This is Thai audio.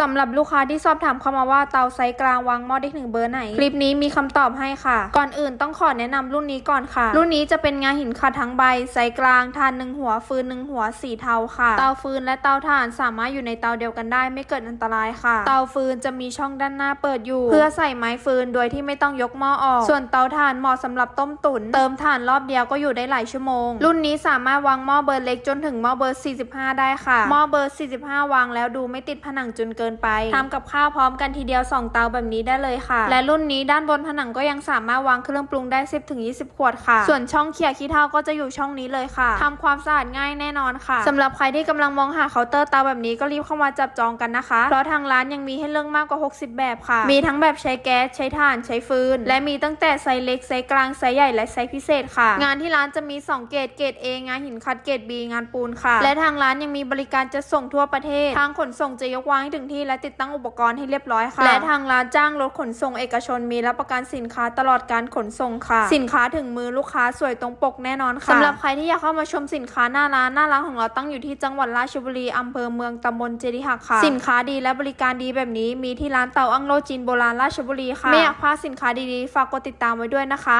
สำหรับลูกค้าที่สอบถามเข้ามาว่าเตาไซส์กลางวางหม้อได้ถึงเบอร์ไหน คลิปนี้มีคำตอบให้ค่ะ ก่อนอื่นต้องขอแนะนำรุ่นนี้ก่อนค่ะ รุ่นนี้จะเป็นงาหินขัดทั้งใบไซส์กลางทานหนึ่งหัวฟืนหนึ่งหัวสีเทาค่ะ เตาฟืนและเตาถ่านสามารถอยู่ในเตาเดียวกันได้ไม่เกิดอันตรายค่ะ เตาฟืนจะมีช่องด้านหน้าเปิดอยู่ เพื่อใส่ไม้ฟืนโดยที่ไม่ต้องยกหม้อออก ส่วนเตาถ่านเหมาะสำหรับต้มตุ๋นเติมถ่านรอบเดียวก็อยู่ได้หลายชั่วโมง รุ่นนี้สามารถวางหม้อเบอร์เล็กจนถึงหม้อเบอร์ 45 ได้ค่ะ หม้อเบอร์ 45 วางแล้วดูไม่ติดผนังจนเกินไปทำกับข้าวพร้อมกันทีเดียว 2 เตาแบบนี้ได้เลยค่ะ และรุ่นนี้ด้านบนผนังก็ยังสามารถวางเครื่องปรุงได้ 10ถึง20 ขวดค่ะ ส่วนช่องเขี่ยขี้เถ้าก็จะอยู่ช่องนี้เลยค่ะทำความสะอาดง่ายแน่นอนค่ะสำหรับใครที่กำลังมองหาเคาน์เตอร์เตาแบบนี้ก็รีบเข้ามาจับจองกันนะคะ เพราะทางร้านยังมีให้เลือกมากกว่า 60 แบบค่ะ มีทั้งแบบใช้แก๊สใช้ถ่านใช้ฟืน และมีตั้งแต่ไซส์เล็กไซส์กลางไซส์ใหญ่และไซส์พิเศษค่ะ งานที่ร้านจะมี 2 เกรดเกรด A งานหินคัดเกรด B งานปูนค่ะ และทางร้านยังมีบริการจะส่งทั่วประเทศทางขนส่งจะยกวางให้ถึงที่และติดตั้งอุปกรณ์ให้เรียบร้อยค่ะ และทางร้านจ้างรถขนส่งเอกชนมีรับประกันสินค้าตลอดการขนส่งค่ะ สินค้าถึงมือลูกค้าสวยตรงปกแน่นอนค่ะสำหรับใครที่อยากเข้ามาชมสินค้าหน้าร้านหน้าร้านของเราตั้งอยู่ที่จังหวัดราชบุรีอำเภอเมืองตำบลเจดีหักค่ะ สินค้าดีและบริการดีแบบนี้มีที่ร้านเตาอังโลจีนโบราณราชบุรีค่ะไม่อยากพลาดสินค้าดีๆ ฝากกดติดตามไว้ด้วยนะคะ